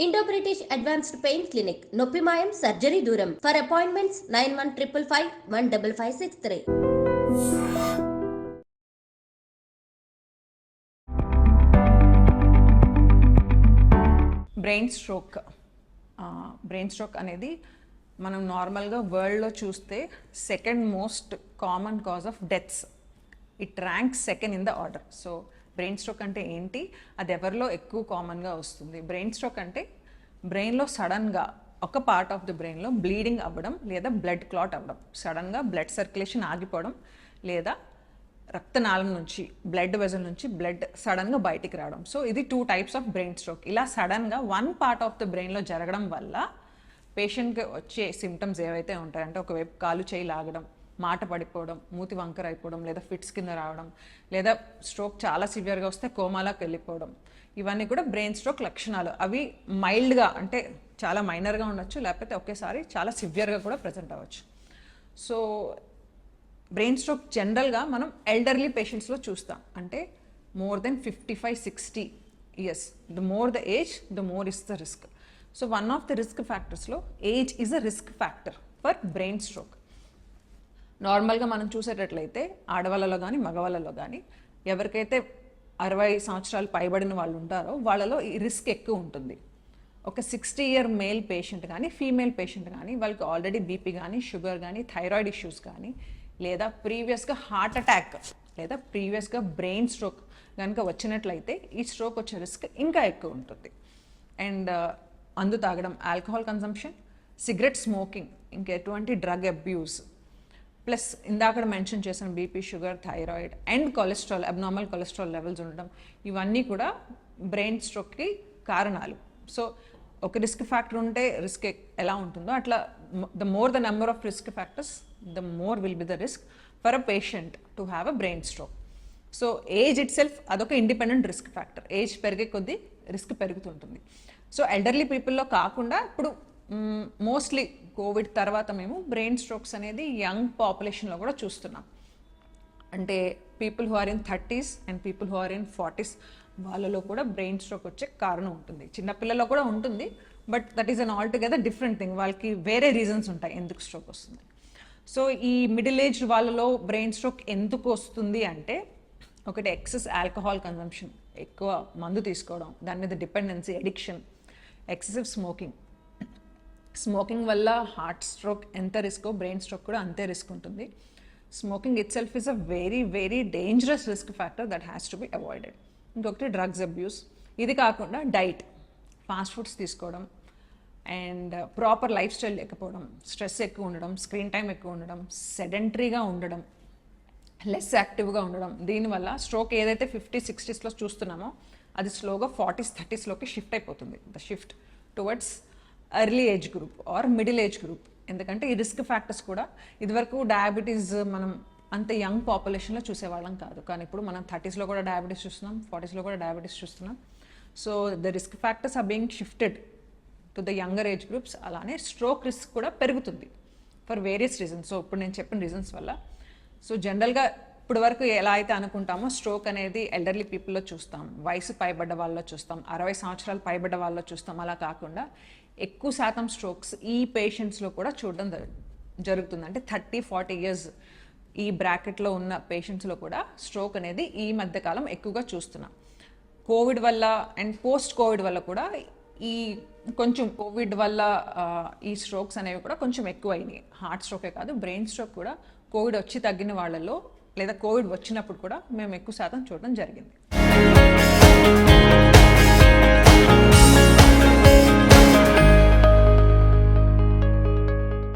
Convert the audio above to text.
Indo British advanced pain clinic నొప్పి మాయం surgery దూరం for appointments nine one triple five one double five six three brain stroke brain stroke అనేది మనం నార్మల్గా వరల్డ్లో చూస్తే second most common cause of deaths it rank second in the order so brain stroke అంటే ఏంటి? అది ఎవరిలో ఎక్కువ కామన్గా వస్తుంది? బ్రెయిన్ స్ట్రోక్ అంటే బ్రెయిన్లో సడన్గా ఒక పార్ట్ ఆఫ్ ద బ్రెయిన్లో బ్లీడింగ్ అవ్వడం లేదా బ్లడ్ క్లాట్ అవ్వడం. సడన్గా బ్లడ్ సర్క్యులేషన్ ఆగిపోవడం లేదా రక్తనాళం నుంచి బ్లడ్ వెజల్ నుంచి బ్లడ్ సడన్గా బయటికి రావడం. సో ఇది two types of brain stroke ఇలా సడన్గా వన్ పార్ట్ ఆఫ్ ద బ్రెయిన్లో జరగడం వల్ల పేషెంట్కి వచ్చే సిమ్టమ్స్ ఏవైతే ఉంటాయంటే ఒకవైపు కాలు చేయి లాగడం మాట పడిపోవడం మూతి వంకర అయిపోవడం లేదా ఫిట్స్ కింద రావడం లేదా స్ట్రోక్ చాలా సివియర్గా వస్తే కోమాలోకి వెళ్ళిపోవడం. ఇవన్నీ కూడా బ్రెయిన్ స్ట్రోక్ లక్షణాలు. అవి మైల్డ్గా అంటే చాలా మైనర్గా ఉండొచ్చు లేకపోతే ఒకేసారి చాలా సివియర్గా కూడా ప్రజెంట్ అవ్వచ్చు. సో బ్రెయిన్ స్ట్రోక్ జనరల్గా మనం ఎల్డర్లీ పేషెంట్స్లో చూస్తాం. అంటే more than fifty five sixty years. The more the age the more is the risk. So one of the risk ఫ్యాక్టర్స్లో age is a risk factor for brain stroke. నార్మల్గా మనం చూసేటట్లయితే ఆడవాళ్ళలో కానీ మగవాళ్ళలో కానీ ఎవరికైతే అరవై సంవత్సరాలు పైబడిన వాళ్ళు ఉంటారో వాళ్ళలో ఈ రిస్క్ ఎక్కువ ఉంటుంది. ఒక సిక్స్టీ ఇయర్ మేల్ పేషెంట్ కానీ ఫీమేల్ పేషెంట్ కానీ వాళ్ళకి ఆల్రెడీ బీపీ కానీ షుగర్ కానీ థైరాయిడ్ ఇష్యూస్ కానీ లేదా ప్రీవియస్గా హార్ట్ అటాక్ లేదా ప్రీవియస్గా బ్రెయిన్ స్ట్రోక్ కనుక వచ్చినట్లయితే ఈ స్ట్రోక్ వచ్చే రిస్క్ ఇంకా ఎక్కువ ఉంటుంది. అండ్ uh, అందు తాగడం ఆల్కహాల్ కన్సంప్షన్ సిగరెట్ స్మోకింగ్ ఇంకా ఎటువంటి డ్రగ్ అబ్యూస్ ప్లస్ ఇందాక మెన్షన్ చేసిన BP sugar thyroid and cholesterol abnormal cholesterol levels ఉండడం ఇవన్నీ కూడా బ్రెయిన్ స్ట్రోక్కి కారణాలు. సో ఒక రిస్క్ ఫ్యాక్టర్ ఉంటే రిస్క్ ఎలా ఉంటుందో అట్లా the more the number of risk factors the more will be the risk for a patient to have a brain stroke so age it self అదొక ఇండిపెండెంట్ రిస్క్ ఫ్యాక్టర్ ఏజ్ పెరిగే కొద్దీ risk పెరుగుతుంటుంది. So elderly పీపుల్లో కాకుండా ఇప్పుడు mostly covid తర్వాత మేము brain strokes అనేది యంగ్ పాపులేషన్లో కూడా చూస్తున్నాం. అంటే people who are in thirties and people who are in forties వాళ్ళలో కూడా బ్రెయిన్ స్ట్రోక్ వచ్చే కారణం ఉంటుంది. చిన్నపిల్లల్లో కూడా ఉంటుంది but that is an altogether different thing. వాళ్ళకి వేరే రీజన్స్ ఉంటాయి ఎందుకు స్ట్రోక్ వస్తుంది. సో ఈ మిడిల్ ఏజ్ వాళ్ళలో బ్రెయిన్ స్ట్రోక్ ఎందుకు వస్తుంది అంటే ఒకటి ఎక్సెస్ ఆల్కహాల్ కన్సంప్షన్ ఎక్కువ మందు తీసుకోవడం దాని మీద dependency addiction excessive smoking. Smoking వల్ల హార్ట్ స్ట్రోక్ ఎంత రిస్కో బ్రెయిన్ స్ట్రోక్ కూడా అంతే రిస్క్ ఉంటుంది. Smoking itself is a very very dangerous risk factor that has to be avoided ఇంకొకటి డ్రగ్స్ అబ్యూస్ ఇది కాకుండా డైట్ ఫాస్ట్ ఫుడ్స్ తీసుకోవడం అండ్ ప్రాపర్ లైఫ్ స్టైల్ లేకపోవడం స్ట్రెస్ ఎక్కువ ఉండడం స్క్రీన్ టైం ఎక్కువ ఉండడం సెడెంటరీగా ఉండడం లెస్ యాక్టివ్గా ఉండడం దీనివల్ల స్ట్రోక్ ఏదైతే ఫిఫ్టీ సిక్స్టీస్లో చూస్తున్నామో అది స్లోగా ఫార్టీస్ థర్టీస్లోకి షిఫ్ట్ అయిపోతుంది. The shift towards early age group or middle age group ఎందుకంటే ఈ రిస్క్ ఫ్యాక్టర్స్ కూడా ఇదివరకు డయాబెటీస్ మనం అంత యంగ్ పాపులేషన్లో చూసేవాళ్ళం కాదు. కానీ ఇప్పుడు మనం థర్టీస్లో కూడా డయాబెటీస్ చూస్తున్నాం ఫార్టీస్లో కూడా డయాబెటీస్ చూస్తున్నాం. So the risk factors are being shifted to the younger age groups అలానే స్ట్రోక్ రిస్క్ కూడా పెరుగుతుంది ఫర్ వేరియస్ రీజన్స్ సో ఇప్పుడు నేను చెప్పిన రీజన్స్ వల్ల. సో జనరల్గా ఇప్పుడు వరకు ఎలా అయితే అనుకుంటామో స్ట్రోక్ అనేది ఎల్డర్లీ పీపుల్లో చూస్తాం. వయసు పైబడ్డ వాళ్ళలో చూస్తాం. అరవై సంవత్సరాలు పైబడ్డ వాళ్ళలో చూస్తాం. అలా కాకుండా ఎక్కువ శాతం స్ట్రోక్స్ ఈ పేషెంట్స్లో కూడా చూడడం జరుగుతుంది. అంటే థర్టీ ఫార్టీ ఇయర్స్ ఈ బ్రాకెట్లో ఉన్న పేషెంట్స్లో కూడా స్ట్రోక్ అనేది ఈ మధ్యకాలం ఎక్కువగా చూస్తున్నాం. కోవిడ్ వల్ల అండ్ పోస్ట్ కోవిడ్ వల్ల కూడా ఈ కొంచెం కోవిడ్ వల్ల ఈ స్ట్రోక్స్ అనేవి కూడా కొంచెం ఎక్కువ అయినాయి హార్ట్ స్ట్రోకే కాదు బ్రెయిన్ స్ట్రోక్ కూడా కోవిడ్ వచ్చి తగ్గిన వాళ్ళలో లేదా కోవిడ్ వచ్చినప్పుడు కూడా మేము ఎక్కువ శాతం చూడడం జరిగింది.